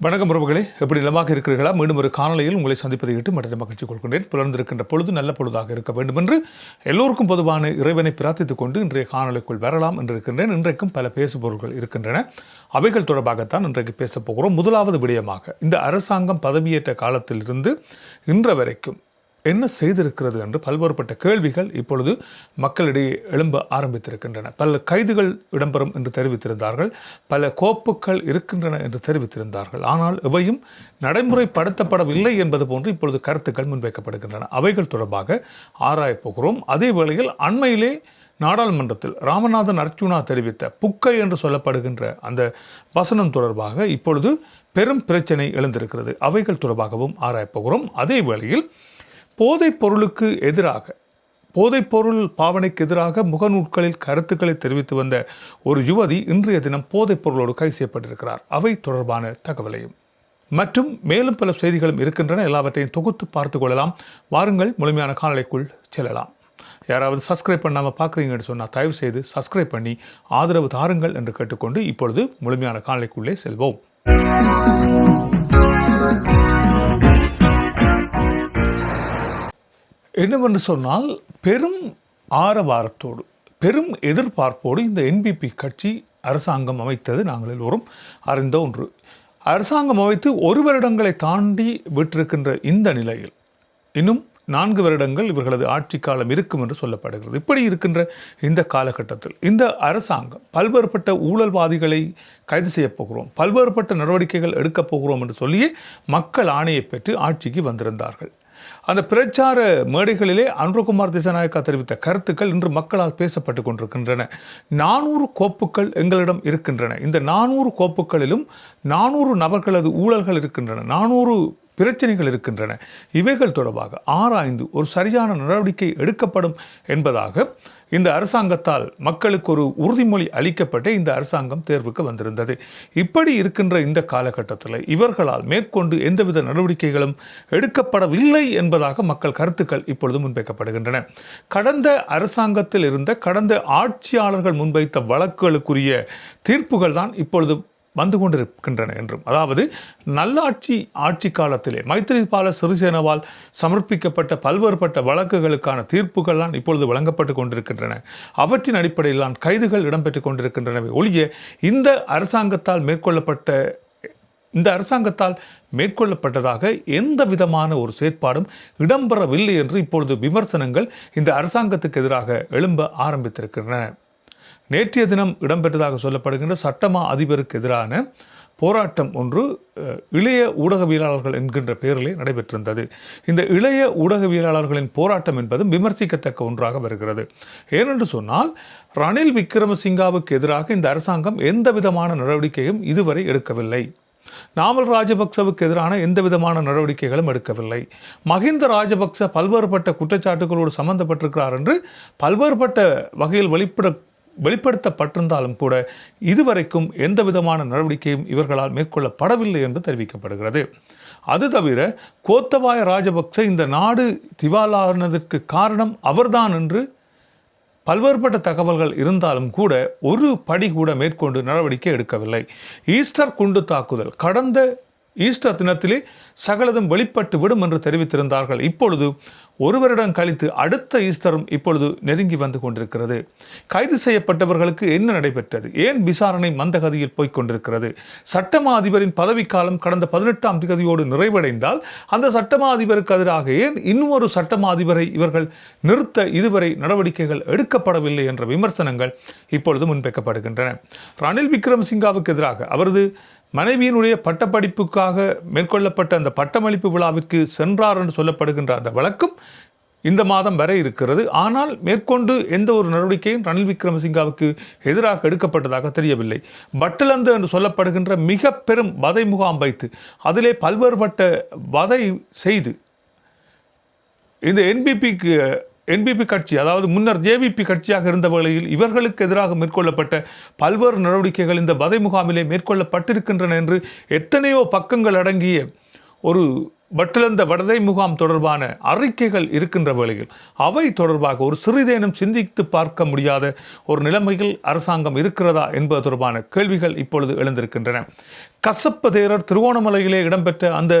வணக்கம் உறவுகளே. எப்படி நலமாக இருக்கிறீர்களா? மீண்டும் ஒரு காணொலியில் உங்களை சந்திப்பதை இட்டு மற்ற மகிழ்ச்சி கொள்கின்றேன். புலர்ந்திருக்கின்ற பொழுது நல்ல பொழுதாக இருக்க வேண்டும் என்று எல்லோருக்கும் பொதுவான இறைவனை பிரார்த்தித்துக் கொண்டு இன்றைய காணொலிக்குள் வரலாம் என்று இருக்கின்றேன். இன்றைக்கும் பல பேசுபொருள்கள் இருக்கின்றன. அவைகள் தொடர்பாகத்தான் இன்றைக்கு பேசப் போகிறோம். முதலாவது விடயமாக இந்த அரசாங்கம் பதவியேற்ற காலத்திலிருந்து இன்ற வரைக்கும் என்ன செய்திருக்கிறது என்று பல்வேறுபட்ட கேள்விகள் இப்பொழுது மக்களிடையே எழும்ப ஆரம்பித்திருக்கின்றன. பல கைதுகள் இடம்பெறும் என்று தெரிவித்திருந்தார்கள். பல கோப்புகள் இருக்கின்றன என்று தெரிவித்திருந்தார்கள். ஆனால் இவையும் நடைமுறைப்படுத்தப்படவில்லை என்பது போன்று இப்பொழுது கருத்துக்கள் முன்வைக்கப்படுகின்றன. அவைகள் தொடர்பாக ஆராயப்போகிறோம் அதே வேளையில் அண்மையிலே நாடாளுமன்றத்தில் ராமநாதன் அர்ச்சுனா தெரிவித்த புக்கை என்று சொல்லப்படுகின்ற அந்த வசனம் தொடர்பாக இப்பொழுது பெரும் பிரச்சனை எழுந்திருக்கிறது. அவைகள் தொடர்பாகவும் ஆராயப்போகிறோம் அதே வேளையில் போதைப் பொருளுக்கு எதிராக போதைப்பொருள் பாவனைக்கு எதிராக முகநூல்களில் கருத்துக்களை தெரிவித்து வந்த ஒரு யுவதி இன்றைய தினம் போதைப் பொருளோடு கைது செய்யப்பட்டிருக்கிறார். அவை தொடர்பான தகவலையும். மற்றும் மேலும் பல செய்திகளும் இருக்கின்றன. எல்லாவற்றையும் தொகுத்து பார்த்து கொள்ளலாம். வாருங்கள் முழுமையான காணொளிக்குள் செல்லலாம். யாராவது சப்ஸ்கிரைப் பண்ணாமல் பார்க்குறீங்கன்னு சொன்னால் தயவு செய்து சப்ஸ்கிரைப் பண்ணி ஆதரவு தாருங்கள் என்று கேட்டுக்கொண்டு இப்பொழுது முழுமையான காணொளிக்குள்ளே செல்வோம். என்னவென்று சொன்னால் பெரும் ஆரவாரத்தோடு பெரும் எதிர்பார்ப்போடு இந்த என்பிபி கட்சி அரசாங்கம் அமைத்தது நாங்கள் எல்லோரும் அறிந்த ஒன்று. அரசாங்கம் அமைத்து ஒரு வருடங்களை தாண்டி விட்டிருக்கின்ற இந்த நிலையில் இன்னும் நான்கு வருடங்கள் இவர்களது ஆட்சி காலம் இருக்கும் என்று சொல்லப்படுகிறது. இப்படி இருக்கின்ற இந்த காலகட்டத்தில் இந்த அரசாங்கம் பல்வேறுபட்ட ஊழல்வாதிகளை கைது செய்யப் போகிறோம் பல்வேறுபட்ட நடவடிக்கைகள் எடுக்கப் போகிறோம் என்று சொல்லியே மக்கள் ஆணையை பெற்று ஆட்சிக்கு வந்திருந்தார்கள். அந்த பிரச்சார மேடைகளிலே அன்ருகுமார் திசாநாயக்கா தெரிவித்த கருத்துக்கள் இன்று மக்களால் பேசப்பட்டு கொண்டிருக்கின்றன. நானூறு கோப்புகள் எங்களிடம் இருக்கின்றன. இந்த நானூறு கோப்புகளிலும் நானூறு நபர்களது ஊழல்கள் இருக்கின்றன. நானூறு பிரச்சனைகள் இருக்கின்றன. இவைகள் தொடர்பாக ஆராய்ந்து ஒரு சரியான நடவடிக்கை எடுக்கப்படும் என்பதாக இந்த அரசாங்கத்தால் மக்களுக்கு ஒரு உறுதிமொழி அளிக்கப்பட்டு இந்த அரசாங்கம் தேர்வுக்கு வந்திருந்தது. இப்படி இருக்கின்ற இந்த காலகட்டத்தில் இவர்களால் மேற்கொண்டு எந்தவித நடவடிக்கைகளும் எடுக்கப்படவில்லை என்பதாக மக்கள் கருத்துக்கள் இப்பொழுது முன்வைக்கப்படுகின்றன. கடந்த அரசாங்கத்தில் இருந்த கடந்த ஆட்சியாளர்கள் முன்வைத்த வழக்குகளுக்குரிய தீர்ப்புகள் தான் இப்பொழுது வந்து கொண்டிருக்கின்றன என்றும். அதாவது நல்லாட்சி ஆட்சி காலத்திலே மைத்திரிபால சிறிசேனவால் சமர்ப்பிக்கப்பட்ட பல்வேறுபட்ட வழக்குகளுக்கான தீர்ப்புகள்லாம் இப்பொழுது வழங்கப்பட்டு கொண்டிருக்கின்றன. அவற்றின் அடிப்படையில் தான் கைதுகள் இடம்பெற்றுக் கொண்டிருக்கின்றனவே ஒழிய இந்த அரசாங்கத்தால் மேற்கொள்ளப்பட்ட இந்த அரசாங்கத்தால் மேற்கொள்ளப்பட்டதாக எந்த விதமான ஒரு செயற்பாடும் இடம்பெறவில்லை என்று இப்பொழுது விமர்சனங்கள் இந்த அரசாங்கத்துக்கு எதிராக எழும்ப ஆரம்பித்திருக்கின்றன. நேற்றைய தினம் இடம்பெற்றதாக சொல்லப்படுகின்ற சட்டமா அதிபருக்கு எதிரான போராட்டம் ஒன்று இளைய ஊடகவியலாளர்கள் என்கின்ற பெயரிலே நடைபெற்றிருந்தது. இந்த இளைய ஊடகவியலாளர்களின் போராட்டம் என்பதும் விமர்சிக்கத்தக்க ஒன்றாக வருகிறது. ஏனென்று சொன்னால் ரணில் விக்ரமசிங்காவுக்கு எதிராக இந்த அரசாங்கம் எந்த விதமான நடவடிக்கையும் இதுவரை எடுக்கவில்லை. நாமல் ராஜபக்சவுக்கு எதிரான எந்த விதமான நடவடிக்கைகளும் எடுக்கவில்லை. மஹிந்த ராஜபக்ச பல்வேறுபட்ட குற்றச்சாட்டுகளோடு சம்பந்தப்பட்டிருக்கிறார் என்று பல்வேறுபட்ட வகையில் வெளிப்பட வெளிப்படுத்தப்பட்டிருந்தாலும் கூட இதுவரைக்கும் எந்த விதமான நடவடிக்கையும் இவர்களால் மேற்கொள்ளப்படவில்லை என்று தெரிவிக்கப்படுகிறது. அது தவிர கோத்தபாய ராஜபக்ச இந்த நாடு திவாலானதற்கு காரணம் அவர்தான் என்று பல்வேறுபட்ட தகவல்கள் இருந்தாலும் கூட ஒரு படி கூட மேற்கொண்டு நடவடிக்கை எடுக்கவில்லை. ஈஸ்டர் குண்டு தாக்குதல் கடந்த ஈஸ்டர் தினத்திலே சகலதும் வெளிப்பட்டு விடும் என்று தெரிவித்திருந்தார்கள். இப்பொழுது ஒரு வருடம் கழித்து அடுத்த ஈஸ்டரும் இப்பொழுது நெருங்கி வந்து கொண்டிருக்கிறது. கைது செய்யப்பட்டவர்களுக்கு என்ன நடைபெற்றது? ஏன் விசாரணை மந்தகதியில் போய்க் கொண்டிருக்கிறது? சட்டமா அதிபரின் பதவிக்காலம் கடந்த பதினெட்டாம் திகதியோடு நிறைவடைந்தால் அந்த சட்டமா அதிபருக்கு எதிராக ஏன் இன்னும் ஒரு சட்டமா அதிபரை இவர்கள் நிறுத்த இதுவரை நடவடிக்கைகள் எடுக்கப்படவில்லை என்ற விமர்சனங்கள் இப்பொழுது முன்வைக்கப்படுகின்றன. ரணில் விக்ரமசிங்காவுக்கு எதிராக அவரது மனைவியினுடைய பட்டப்படிப்புக்காக மேற்கொள்ளப்பட்ட அந்த பட்டமளிப்பு விழாவிற்கு சென்றார் என்று சொல்லப்படுகின்ற அந்த வழக்கும் இந்த மாதம் வரை இருக்கிறது. ஆனால் மேற்கொண்டு எந்த ஒரு நடவடிக்கையும் ரணில் விக்ரமசிங்காவுக்கு எதிராக எடுக்கப்பட்டதாக தெரியவில்லை. பட்டலந்து என்று சொல்லப்படுகின்ற மிக பெரும் வதை முகாம் வைத்து அதிலே பல்வேறுபட்ட வதை செய்து இந்த என்பிபிக்கு என்பிபி கட்சி அதாவது முன்னர் ஜேவிபி கட்சியாக இருந்த வேளையில் இவர்களுக்கு எதிராக மேற்கொள்ளப்பட்ட பல்வேறு நடவடிக்கைகள் இந்த வதை முகாமிலே மேற்கொள்ளப்பட்டிருக்கின்றன என்று எத்தனையோ பக்கங்கள் அடங்கிய ஒரு வட்டிழந்த வடதை முகாம் தொடர்பான அறிக்கைகள் இருக்கின்ற வேளையில் அவை தொடர்பாக ஒரு சிறிதேனும் சிந்தித்து பார்க்க முடியாத ஒரு நிலைமையில் அரசாங்கம் இருக்கிறதா என்பது தொடர்பான கேள்விகள் இப்பொழுது எழுந்திருக்கின்றன. கசப்ப தேரர் திருவோணமலையிலே இடம்பெற்ற அந்த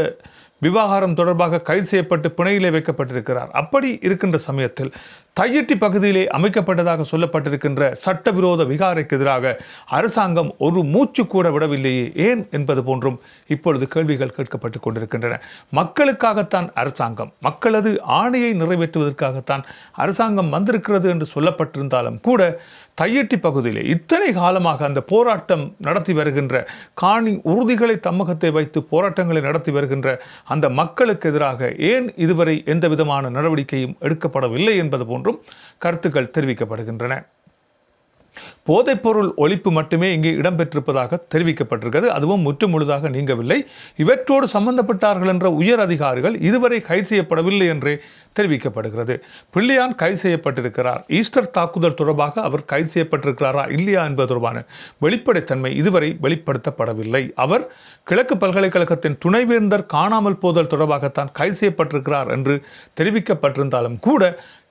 விவாகரம் தொடர்பாக கைது செய்யப்பட்டு பிணையிலே வைக்கப்பட்டிருக்கிறார். அப்படி இருக்கின்ற சமயத்தில் தையிட்டி பகுதியிலே அமைக்கப்பட்டதாக சொல்லப்பட்டிருக்கின்ற சட்டவிரோத விகாரைக்கு எதிராக அரசாங்கம் ஒரு மூச்சு கூட விடவில்லையே ஏன் என்பது போன்றும் இப்பொழுது கேள்விகள் கேட்கப்பட்டு கொண்டிருக்கின்றன. மக்களுக்காகத்தான் அரசாங்கம் மக்களது ஆணையை நிறைவேற்றுவதற்காகத்தான் அரசாங்கம் வந்திருக்கிறது என்று சொல்லப்பட்டிருந்தாலும் கூட தையட்டி பகுதியிலே இத்தனை காலமாக அந்த போராட்டம் நடத்தி வருகின்ற காணி உறுதிகளை தம்மகத்தை வைத்து போராட்டங்களை நடத்தி வருகின்ற அந்த மக்களுக்கு எதிராக ஏன் இதுவரை எந்த விதமான நடவடிக்கையும் எடுக்கப்படவில்லை என்பது என்றும் கருத்துக்கள் தெரிவிக்கப்படுகின்றன. போதைப்பொருள் ஒழிப்பு மட்டுமே இங்கே இடம்பெற்றிருப்பதாக தெரிவிக்கப்பட்டிருக்கிறது. அதுவும் முற்று முழுதாக நீங்கவில்லை. இவற்றோடு சம்பந்தப்பட்டார்கள் என்ற உயர் அதிகாரிகள் இதுவரை கைது செய்யப்படவில்லை என்றே தெரிவிக்கப்படுகிறது. பிள்ளையான் கைது செய்யப்பட்டிருக்கிறார். ஈஸ்டர் தாக்குதல் தொடர்பாக அவர் கைது செய்யப்பட்டிருக்கிறாரா இல்லையா என்பது தொடர்பான வெளிப்படைத்தன்மை இதுவரை வெளிப்படுத்தப்படவில்லை. அவர் கிழக்கு பல்கலைக்கழகத்தின் துணைவேந்தர் காணாமல் போதல் தொடர்பாகத்தான் கைது செய்யப்பட்டிருக்கிறார் என்று தெரிவிக்கப்பட்டிருந்தாலும் கூட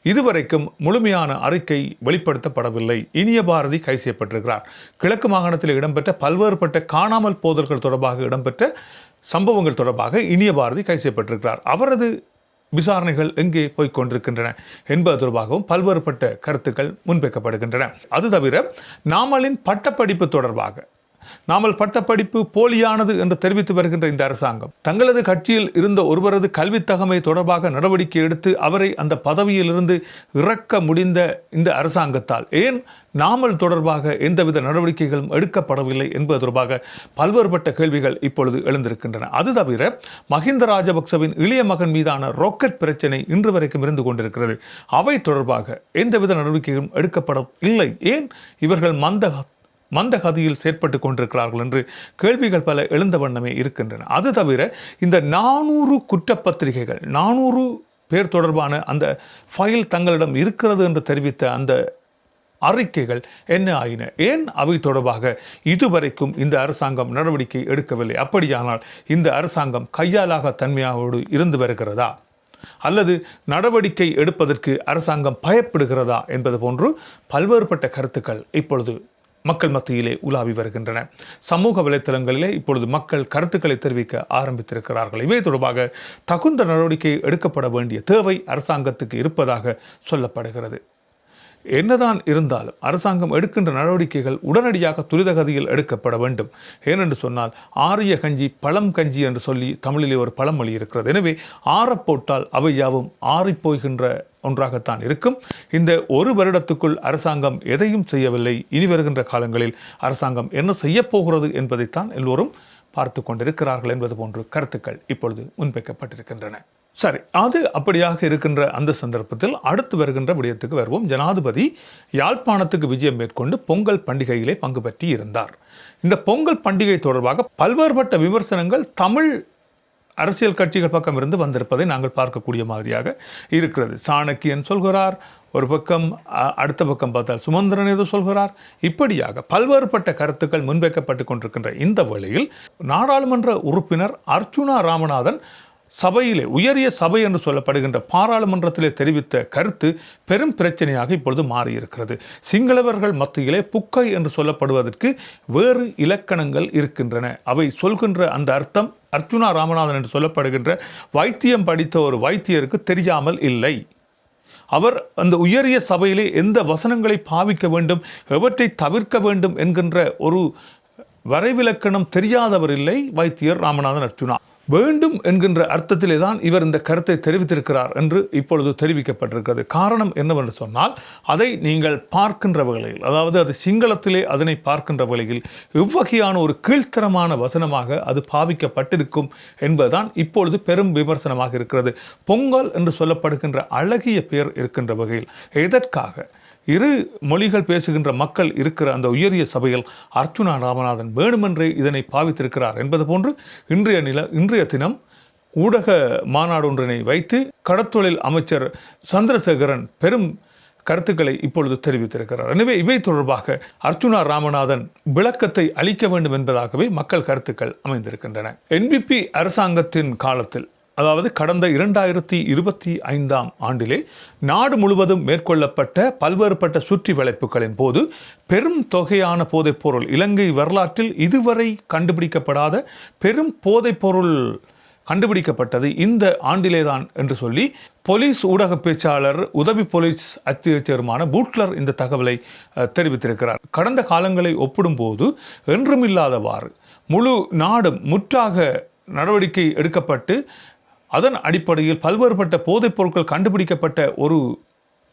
இதுவரைக்கும் முழுமையான அறிக்கை வெளிப்படுத்தப்படவில்லை. இனிய பாரதி கைது செய்யப்பட்டிருக்கிறார். கிழக்கு மாகாணத்தில் இடம்பெற்ற பல்வேறுபட்ட காணாமல் போதல்கள் தொடர்பாக இடம்பெற்ற சம்பவங்கள் தொடர்பாக இனிய பாரதி கைது செய்யப்பட்டிருக்கிறார். அவரது விசாரணைகள் எங்கே போய்க் கொண்டிருக்கின்றன என்பது தொடர்பாகவும் பல்வேறுபட்ட கருத்துக்கள் முன்வைக்கப்படுகின்றன. அது தவிர நாமலின் பட்டப்படிப்பு தொடர்பாக நாமல் பட்டப்படிப்பு போலியானது என்று தெரிவித்து வருகின்ற இந்த அரசாங்கம். தங்களது கட்சியில் இருந்த ஒருவரது கல்வித் தகமை தொடர்பாக நடவடிக்கை எடுத்து அவரை அந்த பதவியிலிருந்து இறக்க முடிந்த இந்த அரசாங்கத்தால். ஏன் நாமல் தொடர்பாக எந்தவித நடவடிக்கைகளும் எடுக்கப்படவில்லை என்பது தொடர்பாக பல்வேறுபட்ட கேள்விகள் இப்பொழுது எழுந்திருக்கின்றன. அது தவிர மஹிந்த ராஜபக்சவின் இளைய மகன் மீதான ராக்கெட் பிரச்சனை இன்று வரைக்கும் இருந்து கொண்டிருக்கிறது. அவை தொடர்பாக எந்தவித நடவடிக்கைகளும் எடுக்கப்படவில்லை ஏன் இவர்கள் மந்த மந்த கதியில் செயற்பட்டு கொண்டிருக்கிறார்கள் என்று கேள்விகள் பல எழுந்த வண்ணமே இருக்கின்றன. அது தவிர இந்த நானூறு குற்றப்பத்திரிகைகள் நானூறு பேர் தொடர்பான அந்த ஃபைல் தங்களிடம் இருக்கிறது என்று தெரிவித்த அந்த அறிக்கைகள் என்ன ஆயின? ஏன் அவை தொடர்பாக இதுவரைக்கும் இந்த அரசாங்கம் நடவடிக்கை எடுக்கவில்லை? அப்படியானால் இந்த அரசாங்கம் கையாலாக தன்மையாவோடு இருந்து வருகிறதா? அல்லது நடவடிக்கை எடுப்பதற்கு அரசாங்கம் பயப்படுகிறதா என்பது போன்று பல்வேறுபட்ட கருத்துக்கள் இப்பொழுது மக்கள் மத்தியிலே உலாவி வருகின்றன. சமூக வலைத்தளங்களிலே இப்பொழுது மக்கள் கருத்துக்களை தெரிவிக்க ஆரம்பித்திருக்கிறார்கள். இவை தொடர்பாக தகுந்த நடவடிக்கை எடுக்கப்பட வேண்டிய தேவை அரசாங்கத்துக்கு இருப்பதாக சொல்லப்படுகிறது. என்னதான் இருந்தாலும் அரசாங்கம் எடுக்கின்ற நடவடிக்கைகள் உடனடியாக துரிதகதியில் எடுக்கப்பட வேண்டும். ஏனென்று சொன்னால் ஆரிய கஞ்சி பழம் கஞ்சி என்று சொல்லி தமிழிலே ஒரு பழமொழி இருக்கிறது. எனவே ஆறப்போட்டால் அவை யாவும் ஆறிப்போகின்ற ஒன்றாகத்தான் இருக்கும். இந்த ஒரு வருடத்துக்குள் அரசாங்கம் எதையும் செய்யவில்லை. இனி வருகின்ற காலங்களில் அரசாங்கம் என்ன செய்யப்போகிறது என்பதைத்தான் எல்லோரும் பார்த்து கொண்டிருக்கிறார்கள் என்பது போன்று கருத்துக்கள் இப்பொழுது முன்வைக்கப்பட்டிருக்கின்றன. சரி அது அப்படியாக இருக்கின்ற அந்த சந்தர்ப்பத்தில் அடுத்து வருகின்ற விடயத்துக்கு வருவோம். ஜனாதிபதி யாழ்ப்பாணத்துக்கு விஜயம் மேற்கொண்டு பொங்கல் பண்டிகையிலே பங்கு பற்றி இருந்தார். இந்த பொங்கல் பண்டிகை தொடர்பாக பல்வேறுபட்ட விமர்சனங்கள் தமிழ் அரசியல் கட்சிகள் பக்கம் இருந்து வந்திருப்பதை நாங்கள் பார்க்கக்கூடிய மாதிரியாக இருக்கிறது. சாணக்கியன் சொல்கிறார் ஒரு பக்கம் அடுத்த பக்கம் பார்த்தால் சுமந்திரன் ஏதோ சொல்கிறார். இப்படியாக பல்வேறுபட்ட கருத்துக்கள் முன்வைக்கப்பட்டு கொண்டிருக்கின்ற இந்த வேளையில் நாடாளுமன்ற உறுப்பினர் அர்ச்சுனா ராமநாதன் சபையிலே உயரிய சபை என்று சொல்லப்படுகின்ற பாராளுமன்றத்திலே தெரிவித்த கருத்து பெரும் பிரச்சனையாக இப்பொழுது மாறியிருக்கிறது. சிங்களவர்கள் மத்தியிலே புக்கை என்று சொல்லப்படுவதற்கு வேறு இலக்கணங்கள் இருக்கின்றன. அவை சொல்கின்ற அந்த அர்த்தம் அர்ச்சுனா ராமநாதன் என்று சொல்லப்படுகின்ற வைத்தியம் படித்த ஒரு வைத்தியருக்கு தெரியாமல் இல்லை. அவர் அந்த உயரிய சபையிலே எந்த வசனங்களை பாவிக்க வேண்டும் எவற்றை தவிர்க்க வேண்டும் என்கின்ற ஒரு வரைவிலக்கணம் தெரியாதவர் இல்லை வைத்தியர் ராமநாதன் அர்ச்சுனா வேண்டும் என்கின்ற அர்த்தத்திலே தான் இவர் இந்த கருத்தை தெரிவித்திருக்கிறார் என்று இப்பொழுது தெரிவிக்கப்பட்டிருக்கிறது. காரணம் என்னவென்று சொன்னால் அதை நீங்கள் பார்க்கின்ற வகையில் அதாவது அது சிங்களத்திலே அதனை பார்க்கின்ற வகையில் எவ்வகையான ஒரு கீழ்த்தரமான வசனமாக அது பாவிக்கப்பட்டிருக்கும் என்பதுதான் இப்பொழுது பெரும் விமர்சனமாக இருக்கிறது. பொங்கல் என்று சொல்லப்படுகின்ற அழகிய பெயர் இருக்கின்ற வகையில் எதற்காக? இரு மொழிகள் பேசுகின்ற மக்கள் இருக்கிற அந்த உயரிய சபையில் அர்ச்சுனா ராமநாதன் வேணுமென்றே இதனை பாவித்திருக்கிறார் என்பது போன்று இன்றைய நில இன்றைய தினம் ஊடக மாநாடு ஒன்றினை வைத்து கடத்தொழில் அமைச்சர் சந்திரசேகரன் பெரும் கருத்துக்களை இப்பொழுது தெரிவித்திருக்கிறார். எனவே இவை தொடர்பாக அர்ச்சுனா ராமநாதன் விளக்கத்தை அளிக்க வேண்டும் என்பதாகவே மக்கள் கருத்துக்கள் அமைந்திருக்கின்றன. என்பிபி அரசாங்கத்தின் காலத்தில் அதாவது கடந்த இரண்டாயிரத்தி இருபத்தி ஐந்தாம் ஆண்டிலே நாடு முழுவதும் மேற்கொள்ளப்பட்ட பல்வேறுபட்ட சுற்றி வளைப்புகளின் போது பெரும் தொகையான போதைப்பொருள் இலங்கை வரலாற்றில் இதுவரை கண்டுபிடிக்கப்படாத பெரும் போதைப்பொருள் கண்டுபிடிக்கப்பட்டது இந்த ஆண்டிலேதான் என்று சொல்லி போலீஸ் ஊடக பேச்சாளர் உதவி போலீஸ் அத்தியட்சருமான பூட்லர் இந்த தகவலை தெரிவித்திருக்கிறார். கடந்த காலங்களை ஒப்பிடும்போது என்றுமில்லாதவாறு முழு நாடும் முற்றாக நடவடிக்கை எடுக்கப்பட்டு அதன் அடிப்படையில் பல்வேறுபட்ட போதைப் பொருட்கள் கண்டுபிடிக்கப்பட்ட ஒரு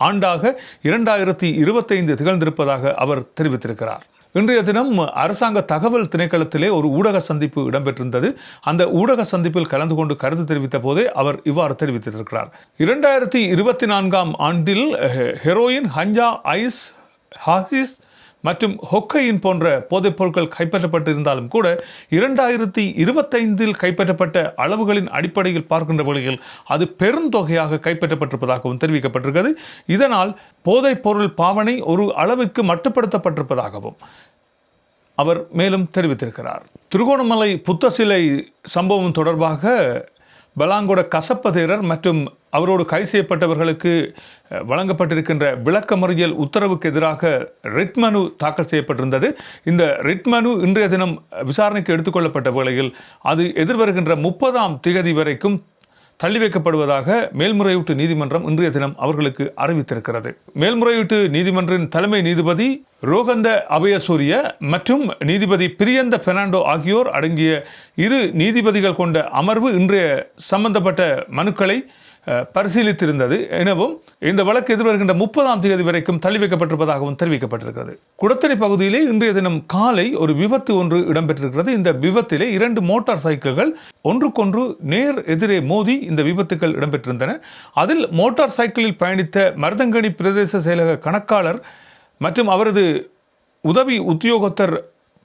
ஆண்டாக இரண்டாயிரத்தி இருபத்தைந்து திகழ்ந்திருப்பதாக அவர் தெரிவித்திருக்கிறார். இன்றைய தினம் அரசாங்க தகவல் திணைக்களத்திலே ஒரு ஊடக சந்திப்பு இடம்பெற்றிருந்தது. அந்த ஊடக சந்திப்பில் கலந்து கொண்டு கருத்து தெரிவித்த போதே அவர் இவ்வாறு தெரிவித்திருக்கிறார். இரண்டாயிரத்தி இருபத்தி நான்காம் ஆண்டில் ஹெ- ஹெரோயின் ஹஞ்சா ஐஸ் ஹாசிஸ் மற்றும் ஹொக்கையின் போன்ற போதைப் பொருட்கள் கைப்பற்றப்பட்டிருந்தாலும் கூட இரண்டாயிரத்தி இருபத்தைந்தில் கைப்பற்றப்பட்ட அளவுகளின் அடிப்படையில் பார்க்கின்ற வகையில் அது பெருந்தொகையாக கைப்பற்றப்பட்டிருப்பதாகவும் தெரிவிக்கப்பட்டிருக்கிறது. இதனால் போதைப் பொருள் பாவனை ஒரு அளவுக்கு மட்டுப்படுத்தப்பட்டிருப்பதாகவும் அவர் மேலும் தெரிவித்திருக்கிறார். திருகோணமலை புத்த சிலை சம்பவம் தொடர்பாக பலாங்கொட கசப்பதேரர் மற்றும் அவரோடு கைது செய்யப்பட்டவர்களுக்கு வழங்கப்பட்டிருக்கின்ற விளக்கமறியல் உத்தரவுக்கு எதிராக ரிட் மனு தாக்கல் செய்யப்பட்டிருந்தது. இந்த ரிட் மனு இன்றைய தினம் விசாரணைக்கு எடுத்துக்கொள்ளப்பட்ட வேளையில் அது எதிர்வருகின்ற முப்பதாம் திகதி வரைக்கும் தள்ளி வைக்கப்படுவதாக மேல்முறையீட்டு நீதிமன்றம் இன்றைய தினம் அவர்களுக்கு அறிவித்திருக்கிறது. மேல்முறையீட்டு நீதிமன்றின் தலைமை நீதிபதி ரோகந்த அபயசூரிய மற்றும் நீதிபதி பிரியந்த பெர்னாண்டோ ஆகியோர் அடங்கிய இரு நீதிபதிகள் கொண்ட அமர்வு இன்றைய சம்பந்தப்பட்ட மனுக்களை பரிசீலித்திருந்தது எனவும் இந்த வழக்கு எதிர்வருகின்ற முப்பதாம் தேதி வரைக்கும் தள்ளி வைக்கப்பட்டிருப்பதாகவும் தெரிவிக்கப்பட்டிருக்கிறது. குடத்தனை பகுதியிலே இன்றைய தினம் காலை ஒரு விபத்து ஒன்று இடம்பெற்றிருக்கிறது. இந்த விபத்திலே இரண்டு மோட்டார் சைக்கிள்கள் ஒன்றுக்கொன்று நேர் எதிரே மோதி இந்த விபத்துக்கள் இடம்பெற்றிருந்தன. அதில் மோட்டார் சைக்கிளில் பயணித்த மருதங்கணி பிரதேச செயலக கணக்காளர் மற்றும் அவரது உதவி உத்தியோகத்தர்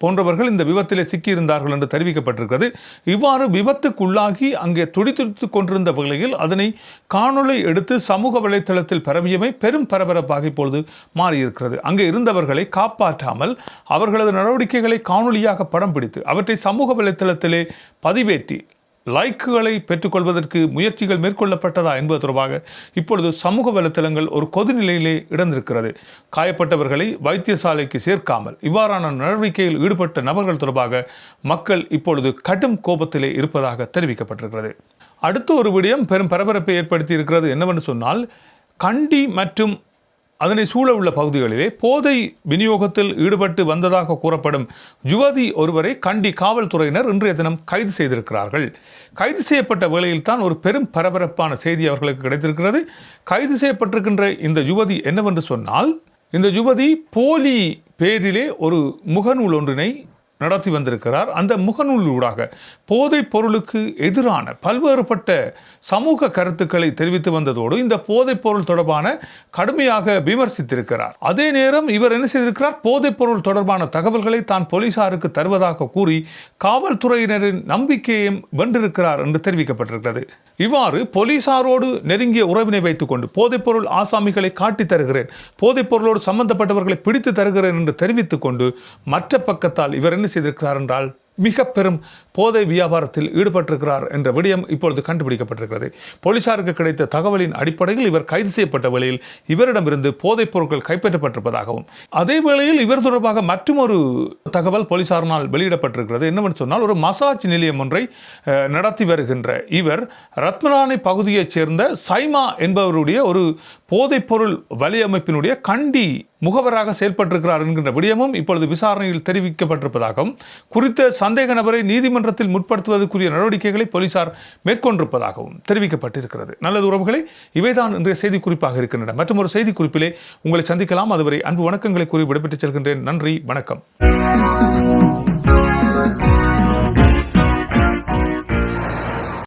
போன்றவர்கள் இந்த விபத்திலே சிக்கியிருந்தார்கள் என்று தெரிவிக்கப்பட்டிருக்கிறது. இவ்வாறு விபத்துக்குள்ளாகி அங்கே துடித்துடித்து கொண்டிருந்த வகையில் அதனை காணொளி எடுத்து சமூக வலைத்தளத்தில் பரவியமை பெரும் பரபரப்பாக இப்பொழுது மாறியிருக்கிறது. அங்கே இருந்தவர்களை காப்பாற்றாமல் அவர்களது நடவடிக்கைகளை காணொளியாக படம் பிடித்து அவற்றை சமூக வலைத்தளத்திலே பதிவேற்றி லைக்குகளை பெற்றுக்கொள்வதற்கு முயற்சிகள் மேற்கொள்ளப்பட்டதா என்பது தொடர்பாக இப்பொழுது சமூக வலைத்தளங்கள் ஒரு கொதிநிலையிலே இடந்திருக்கிறது. காயப்பட்டவர்களை வைத்தியசாலைக்கு சேர்க்காமல் இவ்வாறான நடவடிக்கையில் ஈடுபட்ட நபர்கள் தொடர்பாக மக்கள் இப்பொழுது கடும் கோபத்திலே இருப்பதாக தெரிவிக்கப்பட்டிருக்கிறது. அடுத்த ஒரு விடயம் பெரும் பரபரப்பை ஏற்படுத்தி இருக்கிறது என்னவென்று சொன்னால் கண்டி மற்றும் அதனை சூழ உள்ள பகுதிகளிலே போதை விநியோகத்தில் ஈடுபட்டு வந்ததாக கூறப்படும் யுவதி ஒருவரை கண்டி காவல்துறையினர் இன்றைய தினம் கைது செய்திருக்கிறார்கள். கைது செய்யப்பட்ட வேளையில்தான் ஒரு பெரும் பரபரப்பான செய்தி அவர்களுக்கு கிடைத்திருக்கிறது. கைது செய்யப்பட்டிருக்கின்ற இந்த யுவதி என்னவென்று சொன்னால் இந்த யுவதி போலி பேரிலே ஒரு முகநூல் ஒன்றினை நடத்தி வந்திருக்கிறார். அந்த முகநூலூடாக போதைப் பொருளுக்கு எதிரான பல்வேறுபட்ட சமூக கருத்துக்களை தெரிவித்து வந்ததோடு இந்த போதைப் பொருள் தொடர்பான கடுமையாக விமர்சித்திருக்கிறார். அதே நேரம் இவர் என்ன செய்திருக்கிறார்? போதைப் பொருள் தொடர்பான தகவல்களை தான் போலீசாருக்கு தருவதாக கூறி காவல்துறையினரின் நம்பிக்கையையும் வென்றிருக்கிறார் என்று தெரிவிக்கப்பட்டிருக்கிறது. இவ்வாறு போலீசாரோடு நெருங்கிய உறவினை வைத்துக்கொண்டு போதைப்பொருள் ஆசாமிகளை காட்டித் தருகிறேன் போதைப்பொருளோடு சம்பந்தப்பட்டவர்களை பிடித்து தருகிறேன் என்று தெரிவித்துக் கொண்டு மற்ற பக்கத்தால் இவர் என்ன செய்திருக்கிறார் என்றால் மிக பெரும் போதை வியாபாரத்தில் ஈடுபட்டிருக்கிறார் என்ற விடயம் இப்பொழுது கண்டுபிடிக்கப்பட்டிருக்கிறது. போலீசாருக்கு கிடைத்த தகவலின் அடிப்படையில் இவர் கைது செய்யப்பட்ட வேளையில் இவரிடமிருந்து போதைப் பொருட்கள் கைப்பற்றப்பட்டிருப்பதாகவும் அதே வேளையில் இவர் தொடர்பாக மற்றொரு தகவல் போலீசாரினால் வெளியிடப்பட்டிருக்கிறது. என்னவென்று சொன்னால் ஒரு மசாஜ் நிலையம் ஒன்றை நடத்தி வருகின்ற இவர் ரத்மராணி பகுதியைச் சேர்ந்த சைமா என்பவருடைய ஒரு போதைப்பொருள் வலையமைப்பினுடைய கண்டி முகவராக செயல்பட்டிருக்கிறார் என்கின்ற விடயமும் இப்பொழுது விசாரணையில் தெரிவிக்கப்பட்டிருப்பதாகவும் குறித்த சந்தேக நபரை நீதிமன்றத்தில் முற்படுத்துவதற்குரிய நடவடிக்கைகளை போலீசார் மேற்கொண்டிருப்பதாகவும் தெரிவிக்கப்பட்டிருக்கிறது. நல்லது உறவுகளை இவைதான் இன்றைய செய்தி குறிப்பாக இருக்கின்றன. மற்றும் ஒரு செய்தி குறிப்பிலே உங்களை சந்திக்கலாம். அதுவரை அன்பு வணக்கங்களை கூறி விடைபெற்றுச் செல்கின்றேன். நன்றி வணக்கம்.